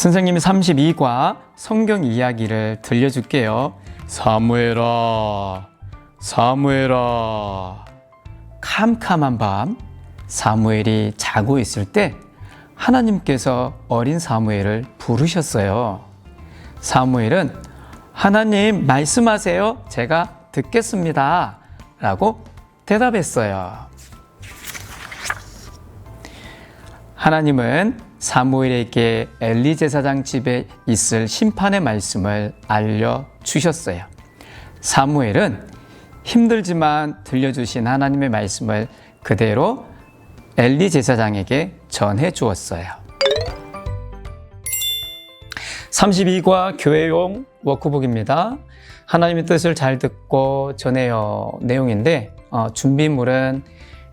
선생님이 32과 성경 이야기를 들려줄게요. 사무엘아, 사무엘아. 캄캄한 밤, 사무엘이 자고 있을 때 하나님께서 어린 사무엘을 부르셨어요. 사무엘은 하나님 말씀하세요. 제가 듣겠습니다. 라고 대답했어요. 하나님은 사무엘에게 엘리 제사장 집에 있을 심판의 말씀을 알려 주셨어요. 사무엘은 힘들지만 들려주신 하나님의 말씀을 그대로 엘리 제사장에게 전해 주었어요. 32과 교회용 워크북입니다. 하나님의 뜻을 잘 듣고 전해요 내용인데 어, 준비물은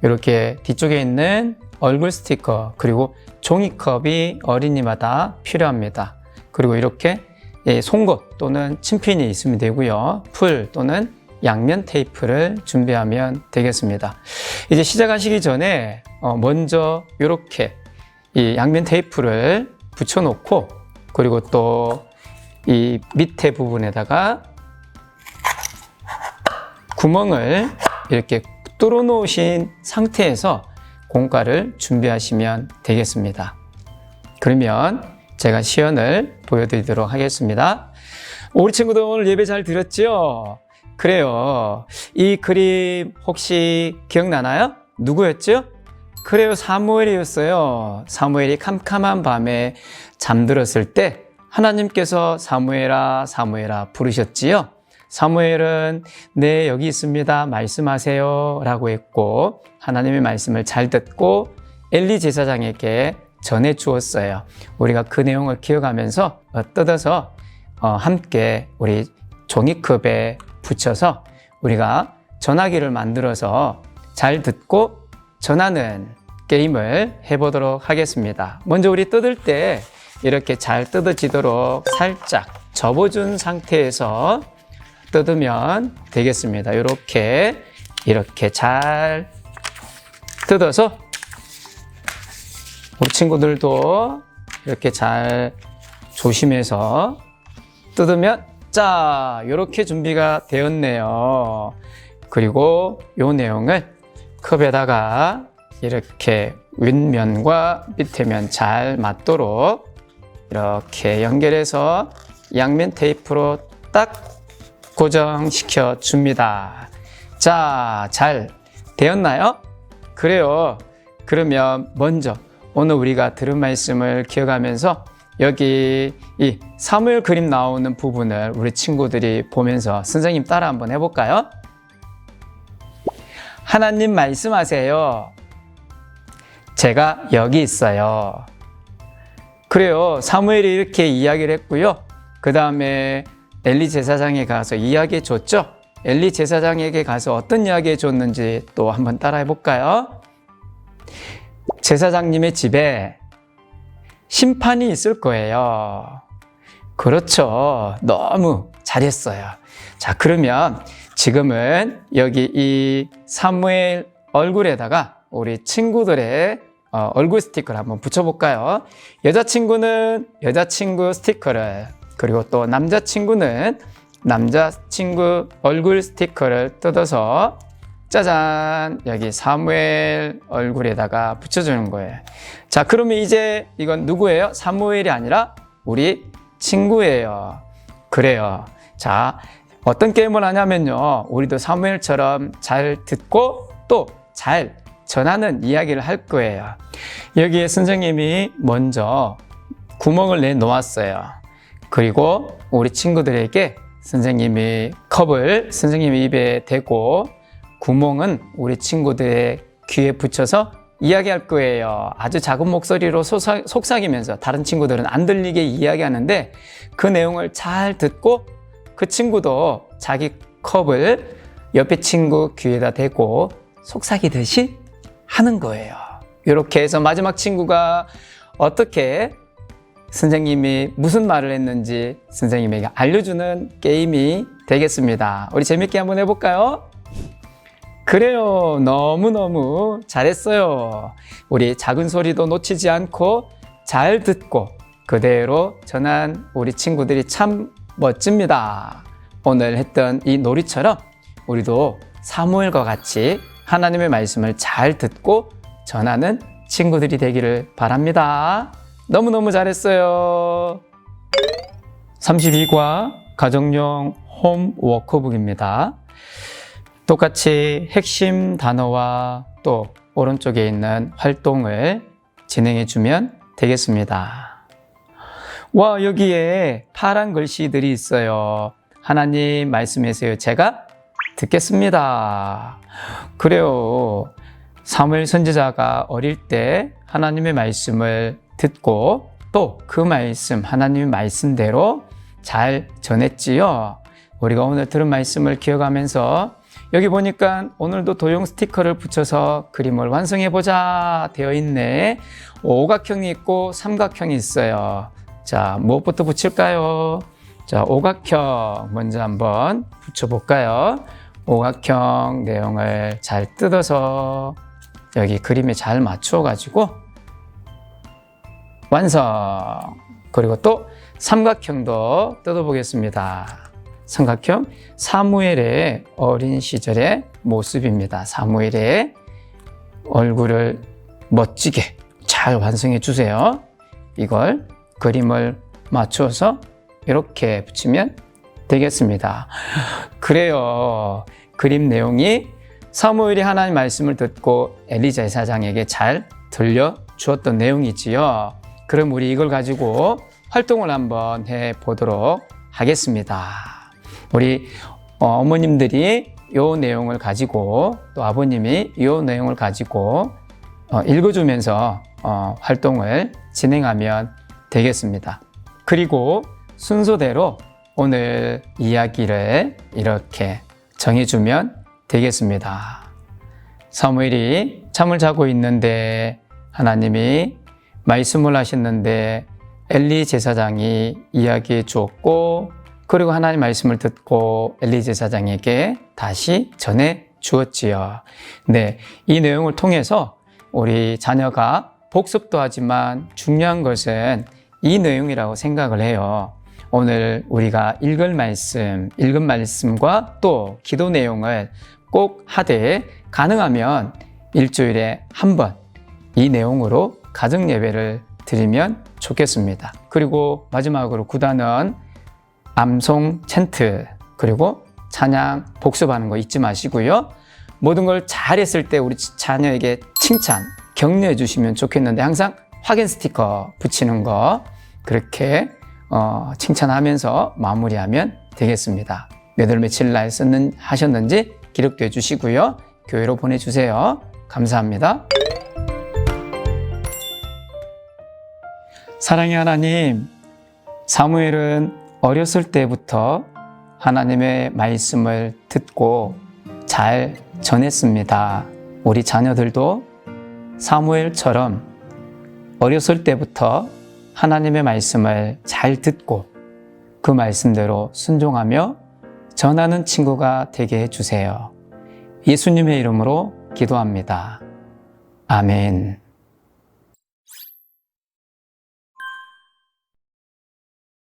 이렇게 뒤쪽에 있는 얼굴 스티커 그리고 종이컵이 어린이마다 필요합니다. 그리고 이렇게 예, 송곳 또는 침핀이 있으면 되고요. 풀 또는 양면 테이프를 준비하면 되겠습니다. 이제 시작하시기 전에 어, 먼저 이렇게 이 양면 테이프를 붙여놓고 그리고 또 이 밑에 부분에다가 구멍을 이렇게 뚫어 놓으신 상태에서 공과를 준비하시면 되겠습니다. 그러면 제가 시연을 보여드리도록 하겠습니다. 우리 친구들 오늘 예배 잘 들었죠? 그래요. 이 그림 혹시 기억나나요? 누구였죠? 그래요. 사무엘이었어요. 사무엘이 캄캄한 밤에 잠들었을 때 하나님께서 사무엘아, 사무엘아 부르셨지요? 사무엘은 네, 여기 있습니다. 말씀하세요. 라고 했고, 하나님의 말씀을 잘 듣고 엘리 제사장에게 전해 주었어요. 우리가 그 내용을 기억하면서 어, 뜯어서 어, 함께 우리 종이컵에 붙여서 우리가 전화기를 만들어서 잘 듣고 전하는 게임을 해보도록 하겠습니다. 먼저 우리 뜯을 때 이렇게 잘 뜯어지도록 살짝 접어준 상태에서 뜯으면 되겠습니다. 이렇게 이렇게 잘 뜯어서 우리 친구들도 이렇게 잘 조심해서 뜯으면 자 이렇게 준비가 되었네요. 그리고 이 내용을 컵에다가 이렇게 윗면과 밑에면 잘 맞도록 이렇게 연결해서 양면 테이프로 딱 고정시켜 줍니다. 자, 잘 되었나요? 그래요. 그러면 먼저 오늘 우리가 들은 말씀을 기억하면서 여기 이 사무엘 그림 나오는 부분을 우리 친구들이 보면서 선생님 따라 한번 해볼까요? 하나님 말씀하세요. 제가 여기 있어요. 그래요. 사무엘이 이렇게 이야기를 했고요. 그 다음에 엘리 제사장에 가서 이야기해 줬죠. 엘리 제사장에게 가서 어떤 이야기 해 줬는지 또 한번 따라해 볼까요? 제사장님의 집에 심판이 있을 거예요. 그렇죠. 너무 잘했어요. 자, 그러면 지금은 여기 이 사무엘 얼굴에다가 우리 친구들의 어, 얼굴 스티커를 한번 붙여볼까요? 여자친구는 여자친구 스티커를 그리고 또 남자친구는 남자친구 얼굴 스티커를 뜯어서 짜잔 여기 사무엘 얼굴에다가 붙여주는 거예요. 자 그러면 이제 이건 누구예요? 사무엘이 아니라 우리 친구예요. 그래요. 자 어떤 게임을 하냐면요. 우리도 사무엘처럼 잘 듣고 또 잘 전하는 이야기를 할 거예요. 여기에 선생님이 먼저 구멍을 내 놓았어요. 그리고 우리 친구들에게 선생님이 컵을 선생님의 입에 대고 구멍은 우리 친구들의 귀에 붙여서 이야기할 거예요. 아주 작은 목소리로 소사, 속삭이면서 다른 친구들은 안 들리게 이야기하는데 그 내용을 잘 듣고 그 친구도 자기 컵을 옆에 친구 귀에다 대고 속삭이듯이 하는 거예요. 이렇게 해서 마지막 친구가 어떻게 선생님이 무슨 말을 했는지 선생님에게 알려주는 게임이 되겠습니다. 우리 재밌게 한번 해볼까요? 그래요. 너무너무 잘했어요. 우리 작은 소리도 놓치지 않고 잘 듣고 그대로 전한 우리 친구들이 참 멋집니다. 오늘 했던 이 놀이처럼 우리도 사무엘과 같이 하나님의 말씀을 잘 듣고 전하는 친구들이 되기를 바랍니다. 너무너무 잘했어요. 32과 가정용 홈 워크북입니다. 똑같이 핵심 단어와 또 오른쪽에 있는 활동을 진행해 주면 되겠습니다. 와, 여기에 파란 글씨들이 있어요. 하나님 말씀에서요. 제가 듣겠습니다. 그래요. 사무엘 선지자가 어릴 때 하나님의 말씀을 듣고 또 그 말씀, 하나님의 말씀대로 잘 전했지요. 우리가 오늘 들은 말씀을 기억하면서 여기 보니까 오늘도 도형 스티커를 붙여서 그림을 완성해 보자 되어 있네. 오각형이 있고 삼각형이 있어요. 자, 무엇부터 붙일까요? 자, 오각형 먼저 한번 붙여볼까요? 오각형 내용을 잘 뜯어서 여기 그림에 잘 맞춰 가지고 완성. 그리고 또 삼각형도 뜯어보겠습니다. 삼각형 사무엘의 어린 시절의 모습입니다. 사무엘의 얼굴을 멋지게 잘 완성해 주세요. 이걸 그림을 맞춰서 이렇게 붙이면 되겠습니다. 그래요. 그림 내용이 사무엘이 하나님 말씀을 듣고 엘리자 사장에게 잘 들려 주었던 내용이지요. 그럼 우리 이걸 가지고 활동을 한번 해 보도록 하겠습니다. 우리 어머님들이 이 내용을 가지고 또 아버님이 이 내용을 가지고 어, 읽어주면서 어, 활동을 진행하면 되겠습니다. 그리고 순서대로 오늘 이야기를 이렇게 정해주면 되겠습니다. 사무엘이 잠을 자고 있는데 하나님이 말씀을 하셨는데 엘리 제사장이 이야기해 주었고 그리고 하나님 말씀을 듣고 엘리 제사장에게 다시 전해 주었지요. 네, 이 내용을 통해서 우리 자녀가 복습도 하지만 중요한 것은 이 내용이라고 생각을 해요. 오늘 우리가 읽을 말씀, 읽은 말씀과 또 기도 내용을 꼭 하되 가능하면 일주일에 한 번 이 내용으로 가정 예배를 드리면 좋겠습니다. 그리고 마지막으로 구단은 암송 챈트 그리고 찬양 복습하는 거 잊지 마시고요. 모든 걸 잘했을 때 우리 자녀에게 칭찬, 격려해 주시면 좋겠는데 항상 확인 스티커 붙이는 거 그렇게 어, 칭찬하면서 마무리하면 되겠습니다. 몇 월 며칠 날 썼는 하셨는지 기록돼 주시고요. 교회로 보내주세요. 감사합니다. 사랑의 하나님, 사무엘은 어렸을 때부터 하나님의 말씀을 듣고 잘 전했습니다. 우리 자녀들도 사무엘처럼 어렸을 때부터 하나님의 말씀을 잘 듣고 그 말씀대로 순종하며 전하는 친구가 되게 해주세요. 예수님의 이름으로 기도합니다. 아멘.